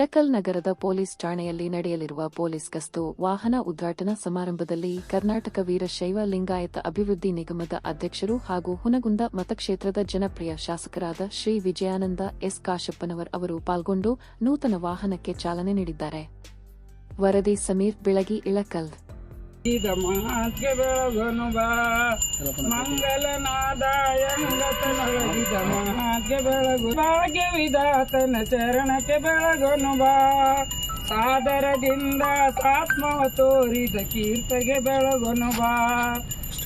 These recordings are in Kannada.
ಇಳಕಲ್ ನಗರದ ಪೊಲೀಸ್ ಠಾಣೆಯಲ್ಲಿ ನಡೆಯಲಿರುವ ಪೊಲೀಸ್ ಗಸ್ತು ವಾಹನ ಉದ್ಘಾಟನಾ ಸಮಾರಂಭದಲ್ಲಿ ಕರ್ನಾಟಕ ವೀರಶೈವ ಲಿಂಗಾಯತ ಅಭಿವೃದ್ಧಿ ನಿಗಮದ ಅಧ್ಯಕ್ಷರು ಹಾಗೂ ಹುನಗುಂದ ಮತಕ್ಷೇತ್ರದ ಜನಪ್ರಿಯ ಶಾಸಕರಾದ ಶ್ರೀ ವಿಜಯಾನಂದ ಎಸ್ ಕಾಶಪ್ಪನವರ್ ಅವರು ಪಾಲ್ಗೊಂಡು ನೂತನ ವಾಹನಕ್ಕೆ ಚಾಲನೆ ನೀಡಿದ್ದಾರೆ. ವರದಿ ಸಮೀರ್, ಬೆಳಗಿ, ಇಳಕಲ್. ಇದ ಮಾತ್ಗೆ ಬೆಳಗನು ಬಾ. ಮಂಗಲನಾದ ಎಂಗತನೊಳಗಿದ ಮಾತ್ಗೆ ಬೆಳಗು ಭಾಗ್ಯ ವಿಧಾತನ ಚರಣಕ್ಕೆ ಬೆಳಗನು ಬಾ. ಸಾದರದಿಂದ ಸಾತ್ಮವ ತೋರಿದ ಕೀರ್ತಿಗೆ ಬೆಳಗನು ಬಾ.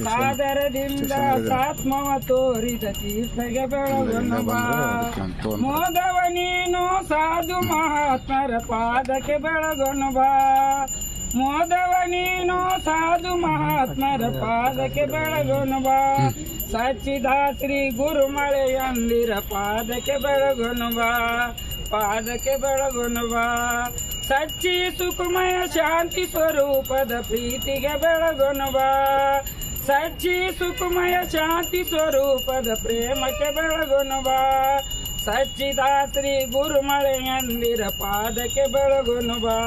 ಸಾದರದಿಂದ ಸಾತ್ಮವ ತೋರಿದ ಕೀರ್ತಿಗೆ ಬೆಳಗನು ಬಾ. ಮೋದವ ನೀನು ಸಾಧು ಮಹಾತ್ಮರ ಪಾದಕ್ಕೆ ಬೆಳಗನು ಬಾ. ಮೋದವ ನೀನು ಸಾಧು ಮಹಾತ್ಮರ ಪಾದಕ್ಕೆ ಬಾ. ಸಚ್ಚಿದ ಶ್ರೀ ಗುರುಮಳೆಯಂದಿರ ಪಾದಕ್ಕೆ ಬಾ. ಪಾದಕ್ಕೆ ಬಾ. ಸಚ್ಚಿ ಸುಖಮಯ ಶಾಂತಿ ಸ್ವರೂಪದ ಪ್ರೀತಿಗೆ ಬಾ. ಸಚ್ಚಿ ಸುಖಮಯ ಶಾಂತಿ ಸ್ವರೂಪದ ಪ್ರೇಮಕ್ಕೆ ಬಾ. ಸಚ್ಚಿದ ಶ್ರೀ ಗುರುಮಳೆಯಂದಿರ ಪಾದಕ್ಕೆ ಬಾ.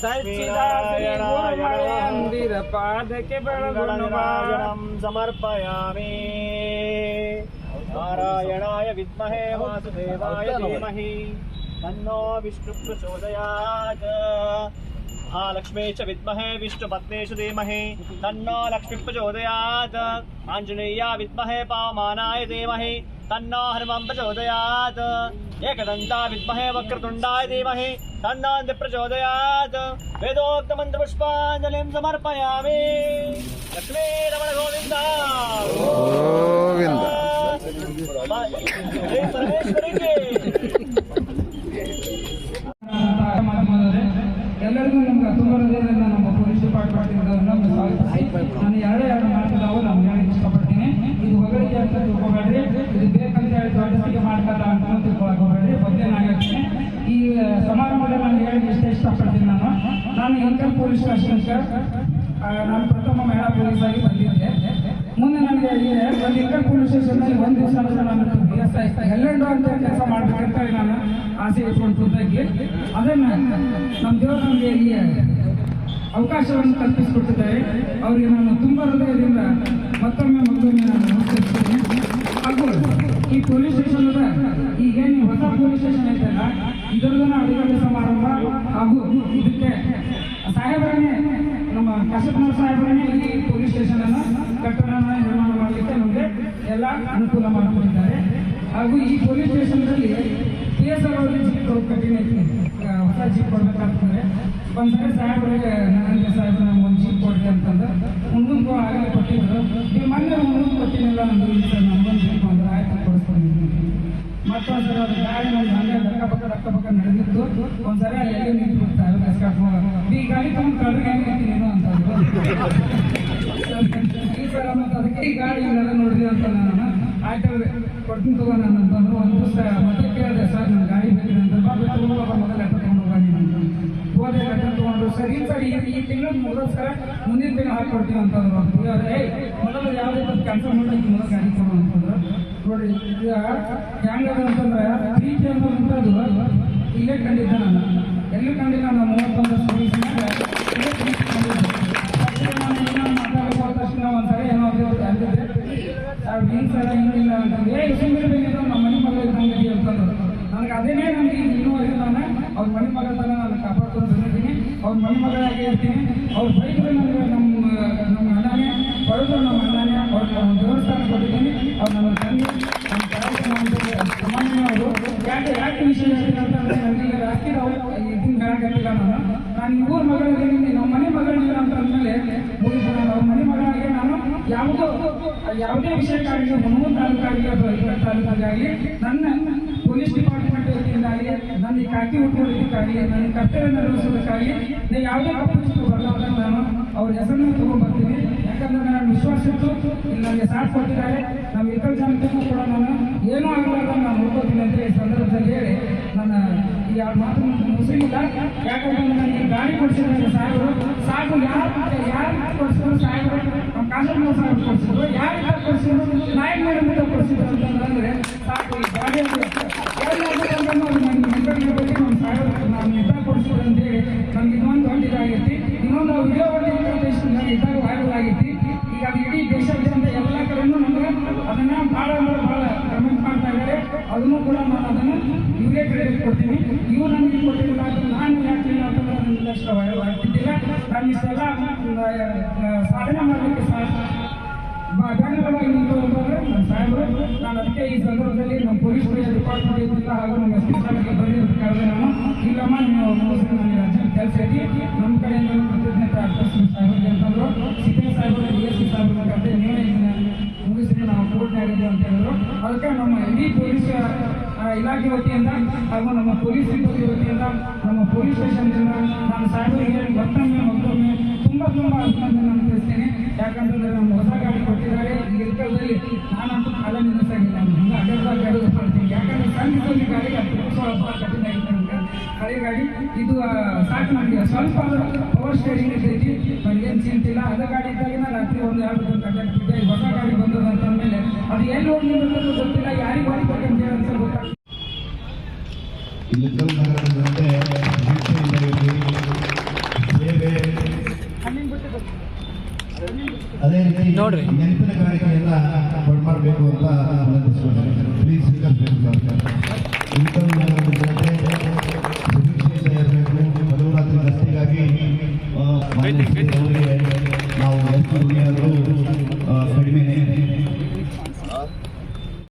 सच्चिदानन्दीरपादके बलगुणवाणं समर्पयामि नारायणाय विद्महे वासुदेवाय धीमहि। तन्नो विष्णुप्रचोदयात्। महालक्ष्मी च विद्महे विष्णुपत्नेषु धीमहि। तन्नो लक्ष्मी प्रचोदयात् आञ्जनेया विद्महे पावमानाय धीमहि। ತನ್ನ ಹನುಮಂ ಪ್ರಚೋದಯಾತ್ ಏಕದಂತ ವಿದ್ಮಹೇ ವಕ್ರತುಂಡಾಯ ಧೀಮಹಿ ತನ್ನಾಂತಿ ಪ್ರಚೋದಯಾತ್ ವೇದೋಕ್ತ ಮಂತ್ರ ಪುಷ್ಪಾಂಜಲಿಂ ಸಮರ್ಪಯಾಮಿ ಲಕ್ಷ್ಮೀ ರಮಣ ಗೋವಿಂದ ಗೋವಿಂದ ಎಲ್ಲರಿಗೂ ನಮ್ಗೆ ತುಂಬ ನಮ್ಮ ಪೊಲೀಸ್ ಡಿಪಾರ್ಟ್ಮೆಂಟ್ ಸ್ವಾಗತ ಪೊಲೀಸ್ ಸ್ಟೇಷನ್ ನಾನು ಪ್ರಥಮ ಮಹಿಳಾ ಪೊಲೀಸ್ ಆಗಿ ಬಂದಿದ್ದೆ. ಮುಂದೆ ನನಗೆ ಒಂದು ಇನ್ಕಮ್ ಪೊಲೀಸ್ ಸ್ಟೇಷನ್ನಲ್ಲಿ ಒಂದು ದಿವಸ ನಾನು ಎಸ್ ಎಲ್ಲೆಂಡು ಅಂತ ಕೆಲಸ ಮಾಡ್ಬೇಕಂತ ನಾನು ಆಸೆ ಇಟ್ಕೊಂಡು ಕೂತಾಗಿ ಅದನ್ನ ನಮ್ಮ ದೇವರು ನಮಗೆ ಈ ಅವಕಾಶವನ್ನು ಕಲ್ಪಿಸಿಕೊಟ್ಟಿದ್ದಾರೆ. ಅವರಿಗೆ ನಾನು ತುಂಬ ಹೃದಯದಿಂದ ಮತ್ತೊಮ್ಮೆ ಮತ್ತೊಮ್ಮೆ ನಾನು ನಮಸ್ಕರಿಸ್ತೀನಿ. ಹಾಗೂ ಈ ಪೊಲೀಸ್ ಸ್ಟೇಷನ್ ಈಗೇನು ಹೊಸ ಪೊಲೀಸ್ ಸ್ಟೇಷನ್ ಐತಲ್ಲ ಇದರದ್ದು ಅಡುಗೆ ಸಮಾರಂಭ ಹಾಗೂ ಇದಕ್ಕೆ ಸಾಹೇಬರನ್ನೇ ನಮ್ಮ ಕಶಪ್ನವ್ರ ಸಾಹೇಬರನ್ನೇ ಈ ಪೊಲೀಸ್ ಸ್ಟೇಷನ್ ಅನ್ನು ಕಟ್ಟಡನ ನಿರ್ಮಾಣ ಮಾಡಲಿಕ್ಕೆ ನಮಗೆ ಎಲ್ಲ ಅನುಕೂಲ ಮಾಡಿಕೊಂಡಿದ್ದಾರೆ ಹಾಗೂ ಈ ಪೊಲೀಸ್ ಸ್ಟೇಷನ್ದಲ್ಲಿ ಪಿ ಎಸ್ ಆರ್ ಅವರಿಗೆ ಜೀಪ್ ಕಠಿಣ ಐತಿ ಹೊಸ ಜೀಪ್ ಕೊಡ್ಬೇಕಾಗ್ತದೆ. ಒಂದ್ಸರಿ ಸಾಹೇಬರಿಗೆ ನರೇಂದ್ರ ನಮ್ಗೆ ಒಂದು ಜೀಪ್ ಕೊಡ್ರಿ ಅಂತಂದು ಮುಂದಕ್ಕೆ ಆಗಲೇ ಕೊಟ್ಟಿದ್ರು. ನೀವು ಮೊನ್ನೆ ಮುಂದಕ್ಕೆ ಕೊಟ್ಟಿನಿಲ್ಲ ಅಂದ್ರೆ ಈ ಸರ್ ನಮ್ಗೊಂದು ಜೀಪ್ ಅಂದ್ರೆ ಆಯ್ತು ಕೊಡಿಸ್ಕೊಂಡಿದ್ದೀನಿ ಮತ್ತೊಂದ್ಸರಿ ಅದು ಗಾಡಿ ನಮ್ಗೆ ಹಂಗೆ ಅಕ್ಕಪಕ್ಕ ಅಕ್ಕಪಕ್ಕ ನಡೆದಿತ್ತು. ಒಂದ್ಸರಿ ಅಲ್ಲಿ ನಿಂತು ಬಿಡ್ತಾರೆ ಈ ಗಾಡಿ ತಗೊಂಡು ಕಳ್ರಿಗೆ ಹೆಂಗೆ ನಿಂತೀನಿ ನೀನು ಅಂತಂದ್ರು ಈ ಸಲ ಮತ್ತು ಅದಕ್ಕೆ ಈ ಗಾಡಿ ಇಲ್ಲೆಲ್ಲ ನೋಡಿದ್ವಿ ಅಂತ ನಾನು ಆಯ್ತು ಕೊಡ್ತೀನಿ ತಗೋ ನಾನು ಅಂತಂದ್ರು ಒಂದು ದಿವಸ ಮತ್ತೆ ಕೇಳಿದೆ ಸರ್ ನನ್ನ ಗಾಡಿ ಬೇಕಿದೆ ಅಂತ ಬಾ ಬಿಟ್ಟು ಹೋಗಪ್ಪ ಮೊದಲು ಅಂತ ಹೋಗಿ ನಾನು ಹೋದೆ ಲೆಟರ್ ತೊಗೊಂಡು ಸರಿ ಸರ್ ಈ ಈ ತಿಂಗಳು ಮುಗಿದ ಮುಂದಿನ ತಿಂಗಳು ಹಾಕೊಡ್ತೀವಿ ಅಂತಂದ್ರು ಏ ಮೊದಲು ಯಾವುದೇ ಕೆಲಸ ಮಾಡಿ ಮೊದಲು ಗಾಡಿ ಕೊಡು ಅಂತಂದ್ರು ನೋಡಿ ಈಗ ಹೆಂಗದ ಅಂತಂದ್ರೆ ಪ್ರೀತಿ ಅನ್ನೋದಂಥದ್ದು ಇಲ್ಲೇ ಕಂಡಿದ್ದೆ ನಾನು ಎಲ್ಲಿ ಕಂಡಿಲ್ಲ ನಾವು ಮೂವತ್ತೊಂದು ಮಾತಾಡಬೇಕು ತಕ್ಷಣ ಒಂದ್ಸರಿ ಏನೋ ದೇವ್ರು ಅಂದಿದ್ದೆ. ಅವ್ರು ಏನು ಸರ ಏನಿಲ್ಲ ಅಂತಂದು ಏ ಸುಮ್ಮನೆ ಬೇಕಿದ್ದು ನಮ್ಮ ಮನೆ ಮಗ ಇದ್ದಂಗೆ ಅಂತಂದ್ರು. ನನಗೆ ಅದೇನೇ ನನಗೆ ಇನ್ನೂವರೆಗೂ ನಾನು ಅವ್ರ ಮನೆ ಮಗ ತನ ನಾನು ಕಾಪಾಡ್ಕೊಂಡು ಬಂದಿದ್ದೀನಿ. ಅವ್ರ ಮನೆ ಮಗಳಾಗಿ ಇರ್ತೀನಿ. ಅವ್ರ ಬೈಕ್ಗಳು ಯಾವುದೋ ವಿಷಯಕ್ಕಾಗಲಿ ತಾಲೂಕು ತಾಲೂಕಾಗಲಿ ಅಥವಾ ತಾಲೂಕಾಗಲಿ ನನ್ನ ಪೊಲೀಸ್ ಡಿಪಾರ್ಟ್ಮೆಂಟ್ ವತಿಯಿಂದಾಗಲಿ, ನನ್ನ ಈ ಖಾತೆ ಉಟ್ಕೊಳ್ಳೋದಕ್ಕಾಗಲಿ ನನ್ನ ಕರ್ತವ್ಯ ನಿರ್ವಹಿಸೋದಕ್ಕಾಗಲಿ ನಾನು ಯಾವುದೇ ಕಪ್ಪು ಬರಲಾರ್ದ ನಾನು ಅವ್ರ ಹೆಸರನ್ನು ತಗೊಂಡ್ಬರ್ತೀನಿ. ಯಾಕಂದ್ರೆ ನಾನು ವಿಶ್ವಾಸ ಇತ್ತು ಇಲ್ಲಿ ನನಗೆ ಸಾಥ್ ಕೊಟ್ಟಿದ್ದಾರೆ. ನಮ್ಮ ಇತರ ಜನತೆಗೂ ಕೂಡ ನಾನು ಏನೂ ಆಗಲಾರ್ದ ನಾನು ನೋಡ್ಕೋತೀನಿ ಅಂತ ಈ ಸಂದರ್ಭದಲ್ಲಿ ಹೇಳಿ ನನ್ನ ಈ ಮಾತು ಮುಗಿಸಿಲ್ಲ ಯಾಕಂದ್ರೆ ನನಗೆ ಗಾಡಿ ಕೊಡಿಸಿದ್ರು ಸಾಹೇಬರು. ಸಾಕು ಯಾರು ಯಾರು ಕೊಡಿಸಿದ್ರು ಸಾಹೇಬರು? ನಮ್ಮ ಕಾನೂನು ಸಾಹೇಬರು ಕೊಡಿಸಿದ್ರು. ಯಾರು ಕೊಡಿಸಿದ್ರು? ನಾಯಕ ಮೇಡಮ್ ಕೊಡಿಸಿದ್ರು ಅಂತಂದ್ರೆ ಸಾಕು ಈ ಗಾಡಿ ಕೊಡಿಸಿದ್ರು ಅಂತೇಳಿ ನಮ್ಗೆ ಇನ್ನೊಂದು ಒಂದು ಇದಾಗೈತಿ ಇನ್ನೊಂದು ವಿಡಿಯೋ ದೇಶದಲ್ಲಿ ಇದ್ದಾಗ ವೈರಲ್ ಆಗೈತಿ ಈಗ ಅದು ಇಡೀ ಎಲ್ಲ ಕಡೆನೂ ನಮ್ಗೆ ಅದನ್ನ ಭಾಳ ಅಂದ್ರೆ ಭಾಳ ಮಾಡ್ತಾ ಇದ್ದಾರೆ. ಅದನ್ನು ಕೂಡ ನಾನು ಅದನ್ನು ಇವರೇ ಕ್ರೆಡಿಟ್ ಕೊಡ್ತೀನಿ ಇವು ನನಗೆ ಸಾಧನೆ ಮಾಡಲಿಕ್ಕೆ ಬೆಂಗಳೂರಲ್ಲಿ ನಿಂತು ಹೋಗೋದ್ರೆ ನಮ್ಮ ಸಾಹೇಬರು, ನಾನು ಅದಕ್ಕೆ ಈ ಸಂದರ್ಭದಲ್ಲಿ ನಮ್ಮ ಪೊಲೀಸ್ ಡಿಪಾರ್ಟ್ಮೆಂಟ್ ಇದ್ದಿಲ್ಲ ಹಾಗೂ ನಮ್ಮ ಎಸ್ ಪಿ ಸಾಹೇಬ್ಗೆ ಕೇಳಿದೆ ನಾನು ಇಲ್ಲಮ್ಮ, ನೀವು ಮುಗಿಸಿ ಅರ್ಜೆಂಟ್ ಕೆಲಸ ಐತಿ ನಮ್ಮ ಕಡೆಯಿಂದ ಕೃತಜ್ಞತೆ ಅರ್ಪಿಸ್ತೀನಿ ಸಾಹೇಬರಿಗೆ ಅಂತಂದ್ರು. ಸಿಪಿಎಂ ಸಾಹೇಬರು, ಡಿ ಎಸ್ ಪಿ ಸಾಹೇಬ್ರ ಕತೆ ನೀವೇ ನಾವು ಕೋರ್ಟ್ನಾಗ ಇದ್ದೀವಿ ಅಂತ ಹೇಳಿದ್ರು. ಅದಕ್ಕೆ ನಮ್ಮ ಇಡೀ ಪೊಲೀಸ್ ಇಲಾಖೆ ವತಿಯಿಂದ ಹಾಗೂ ನಮ್ಮ ಪೊಲೀಸ್ ಸಿಬ್ಬಂದಿ ವತಿಯಿಂದ ನಮ್ಮ ಪೊಲೀಸ್ ಸ್ಟೇಷನ್ದಿಂದ ನಾನು ಸಾಹೇಬರಿಗೆ ಮತ್ತೊಮ್ಮೆ ತುಂಬ ಅಭಿನಂದನೆ ತಿಳಿಸ್ತೇನೆ ಯಾಕಂತಂದ್ರೆ ನಮ್ಮ ಹೊಸ ಗಾಡಿ ಕೊಟ್ಟಿದ್ದಾರೆ. ಈ ಕಾಲದಲ್ಲಿ ನಾನಂತೂ ಕಾಲ ನಿಲ್ಲಿಸಾಗಿಲ್ಲ ಹಂಗೆ ಅಡ್ಡಾಡ್ದಾಗ ಗಾಡಿ ಮಾಡ್ತೀನಿ ಯಾಕಂದ್ರೆ ಸಣ್ಣ ಗಾಡಿ ಹತ್ತು ಸ್ವಲ್ಪ ಕಠಿಣ ಇರುತ್ತೆ ನಮ್ಗೆ ಹಳೆ ಗಾಡಿ, ಇದು ಸಾಕು ಸ್ವಲ್ಪ ಸ್ವಲ್ಪ ಪವರ್ ಸ್ಟೇರಿಂಗ್ ಇರ್ತೈತಿ ನನಗೇನು ಚಿಂತಿಲ್ಲ ಅದ ಗಾಡಿ ಇದ್ದಾಗಿನ ರಾತ್ರಿ ಒಂದು ಎರಡು ಗಂಟೆ ಹೊಸ ಗಾಡಿ ಬಂದದ ಅಂತಂದ್ಮೇಲೆ ಅದು ಎಲ್ಲಿ ಹೋಗಿ ಗೊತ್ತಿಲ್ಲ. ಯಾರಿಗೆ ಹೋಗ್ಬೇಕಂತ ಹೇಳಿ ಅಂತ ಗೊತ್ತಾಗ್ತದೆ ನೋಡ್ರಿ. ನೆನಪಿನ ಕಾರ್ಯಕ್ರಮ ಎಲ್ಲ ಮಾಡಬೇಕು ಅಂತ ಪ್ಲೀಸ್